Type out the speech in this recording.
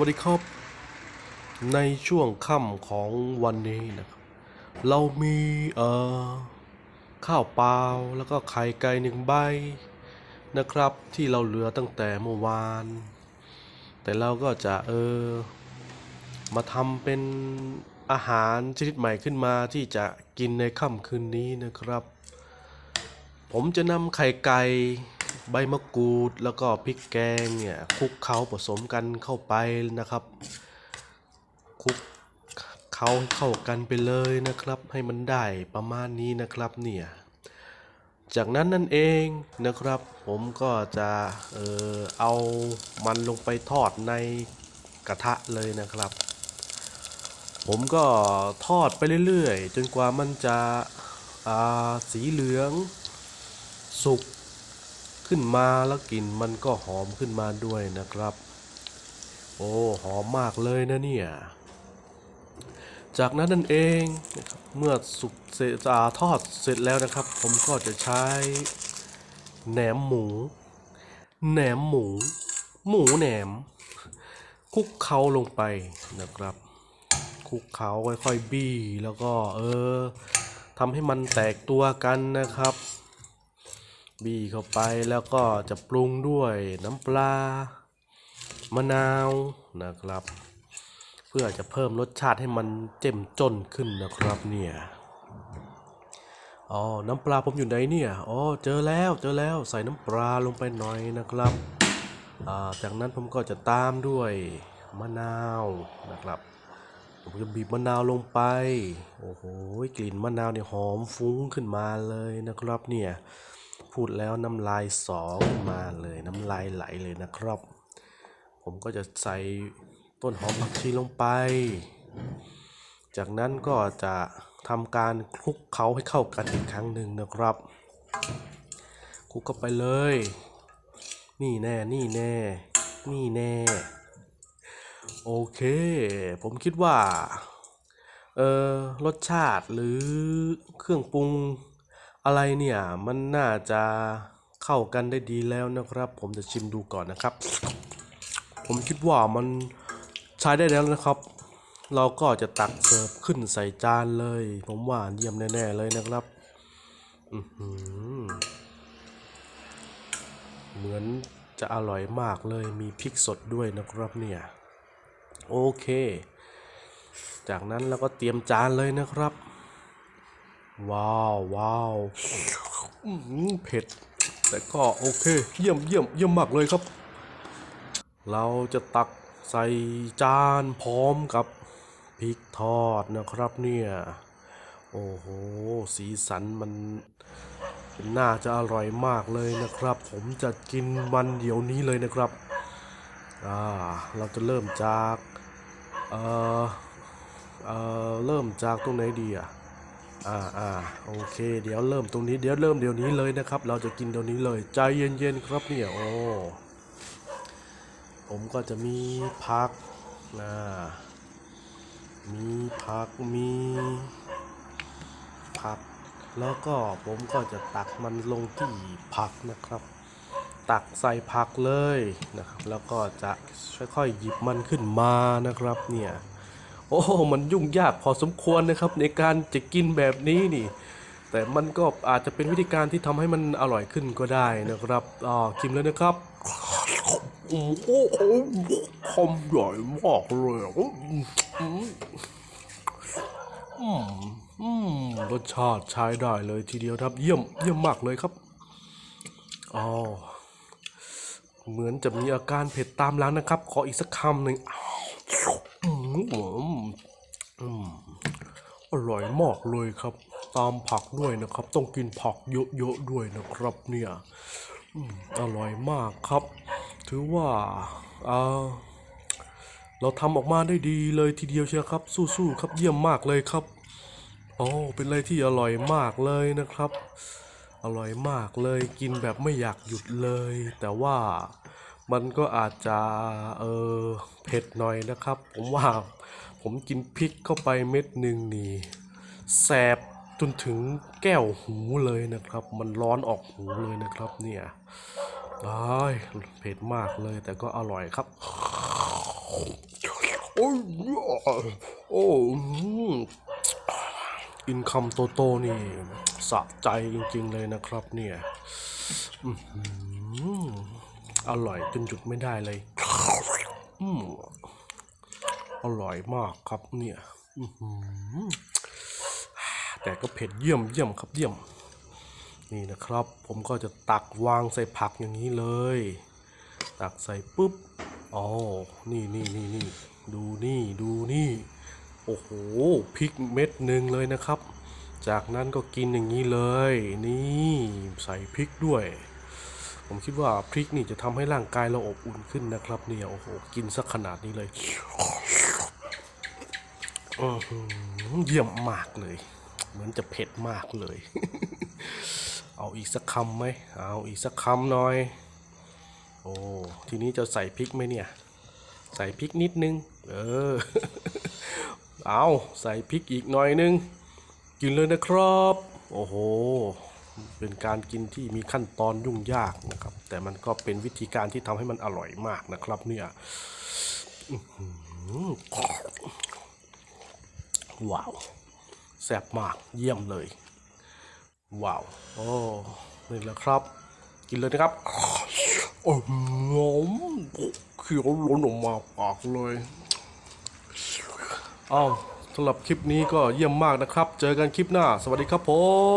วัสดีครับ ในช่วงค่ำของวันนี้นะครับ เรามีเอ่อข้าวเปล่าแล้วก็ไข่ไก่หนึ่งใบนะครับ ที่เราเหลือตั้งแต่เมื่อวาน แต่เราก็จะเออมาทำเป็นอาหารชนิดใหม่ขึ้นมาที่จะกินในค่ำคืนนี้นะครับ ผมจะนำไข่ไก่ ใบมะกรูดแล้วก็พริกแกงเนี่ยคลุกเคล้าผสมกันเข้าไปนะครับคลุกเคล้าเข้ากันไปเลยนะครับ ให้มันได้ประมาณนี้นะครับเนี่ยจากนั้นนั่นเองนะครับ ผมก็จะเออเอามันลงไปทอดในกระทะเลยนะครับ ผมก็ทอดไปเรื่อยๆ จนกว่ามันจะสีเหลืองสุก ขึ้นมาแล้วกลิ่นมันก็หอมขึ้นมาด้วยนะครับ โอ้หอมมากเลยนะเนี่ยจากนั้นนั่นเองนะครับเมื่อสุกเสร็จอ่าทอดเสร็จแล้วนะครับ ผมก็จะใช้แหนมหมู แหนมหมู หมูแหนม คุกเคล้าลงไปนะครับ คุกเคล้าค่อยๆบี้แล้วก็เออทำให้มันแตกตัวกันนะครับ บี้เข้าไปแล้วก็จะปรุงด้วยน้ำปลามะนาวนะครับ เพื่อจะเพิ่มรสชาติให้มันเจ้มจนขึ้นนะครับเนี่ยอ๋อน้ำปลาผมอยู่ไหนเนี่ยอ๋อเจอแล้วเจอแล้วใส่น้ำปลาลงไปหน่อยนะครับอ่าจากนั้นผมก็จะตามด้วยมะนาวนะครับผมจะบีบมะนาวลงไป โอ้โห กลิ่นมะนาวเนี่ยหอมฟุ้งขึ้นมาเลยนะครับเนี่ย พูดแล้วน้ำลายสอขึ้นมาเลยน้ำลายไหลเลยนะครับ ผมก็จะใส่ต้นหอมผักชีลงไป จากนั้นก็จะทำการคลุกเคล้าให้เข้ากันอีกครั้งหนึ่งนะครับคลุกเข้าไปเลย นี่แน่นี่แน่ นี่แน่ โอเค ผมคิดว่า เออรสชาติหรือเครื่องปรุง อะไรเนี่ยมันน่าจะเข้ากันได้ดีแล้วนะครับ ผมจะชิมดูก่อนนะครับ ผมคิดว่ามันใช้ได้แล้วนะครับ เราก็จะตักเสิร์ฟขึ้นใส่จานเลย ผมว่าเยี่ยมแน่ๆเลยนะครับเหมือนจะอร่อยมากเลยมีพริกสดด้วยนะครับเนี่ย โอเค จากนั้นเราก็เตรียมจานเลยนะครับ ว้าวว้าวเผ็ด แต่ก็โอเค เยี่ยมเยี่ยมเยี่ยมมากเลยครับ เราจะตักใส่จานพร้อมกับพริกทอดนะครับเนี่ยโอ้โห สีสันมันน่าจะอร่อยมากเลยนะครับ ผมจะกินมันเดี๋ยวนี้เลยนะครับอ่าเราจะเริ่มจากเอ่อเอ่อเริ่มจากตรงไหนดีอะ อ่าอ่าโอเค เดี๋ยวเริ่มตรงนี้เดี๋ยวเริ่มเดี๋ยวนี้เลยนะครับ เราจะกินเดี๋ยวนี้เลย ใจเย็นๆครับเนี่ยโอ้ผมก็จะมีผักนะมีผักมีผัก แล้วก็ผมก็จะตักมันลงที่ผักนะครับ ตักใส่ผักเลยนะครับ แล้วก็จะค่อยๆหยิบมันขึ้นมานะครับเนี่ย โอ้มันยุ่งยากพอสมควรนะครับ ในการจะกินแบบนี้นี่ แต่มันก็อาจจะเป็นวิธีการที่ทำให้มันอร่อยขึ้นก็ได้นะครับอ่ากินเลยนะครับโอ้โหคำใหญ่มากเลยอืมรสชาติใช้ได้เลยทีเดียวครับ เยี่ยมเยี่ยมมากเลยครับอ๋อเหมือนจะมีอาการเผ็ดตามหล้างนะครับ ขออีกสักคำหนึ่งอืมอืมอ ร่อยมากเลยครับ ตามผักด้วยนะครับ ต้องกินผักเยอะๆด้วยนะครับเนี่ยอร่อยมากครับ ถือว่าเอ่อเราทำออกมาได้ดีเลยทีเดียวเชียวครับ สู้ๆครับเยี่ยมมากเลยครับโอ้เป็นอะไรที่อร่อยมากเลยนะครับ อร่อยมากเลยกินแบบไม่อยากหยุดเลย แต่ว่ามันก็อาจจะเออเผ็ดหน่อยนะครับ ผมว่าผมกินพริกเข้าไปเม็ดหนึ่งนี่ แสบจนถึงแก้วหูเลยนะครับ มันร้อนออกหูเลยนะครับ เนี่ยอ้ยเผ็ดมากเลยแต่ก็อร่อยครับ โอ้ยโอ้อินคัมโตโตนี่สะใจจริงๆเลยนะครับเนี่ยอร่อยจนหยุดไม่ได้เลยอร่อยมากครับเนี่ย อื แต่ก็เผ็ดเยี่ยมเยี่ยมครับเยี่ยม นี่นะครับ ผมก็จะตักวางใส่ผักอย่างนี้เลย ตักใส่ปุ๊บอ๋อนี่นี่นี่นี่ดูนี่ดูนี่ โอ้โหพริกเม็ดหนึ่งเลยนะครับ จากนั้นก็กินอย่างนี้เลย นี่ใส่พริกด้วย ผมคิดว่าพริกนี่จะทำให้ร่างกายเราอบอุ่นขึ้นนะครับ เนี่ยโอ้โหกินสักขนาดนี้เลยอื้อหือเยี่ยมมากเลย เหมือนจะเผ็ดมากเลย เอาอีกสักคำไหมเอาอีกสักคำหน่อย โอ้ทีนี้จะใส่พริกไหมเนี่ย ใส่พริกนิดนึง เออ เอาใส่พริกอีกหน่อยนึง กินเลยนะครับ โอ้โหเป็นการกินที่มีขั้นตอนยุ่งยากนะครับ แต่มันก็เป็นวิธีการที่ทำให้มันอร่อยมากนะครับ เนี่ยว้าว แซ่บมากเยี่ยมเลย ว้าว โอ้นี่แหละครับ กินเลยนะครับโอ้โหเขียวล้นออกมาปากเลยอ้าวสำหรับคลิปนี้ก็เยี่ยมมากนะครับ เจอกันคลิปหน้า สวัสดีครับผม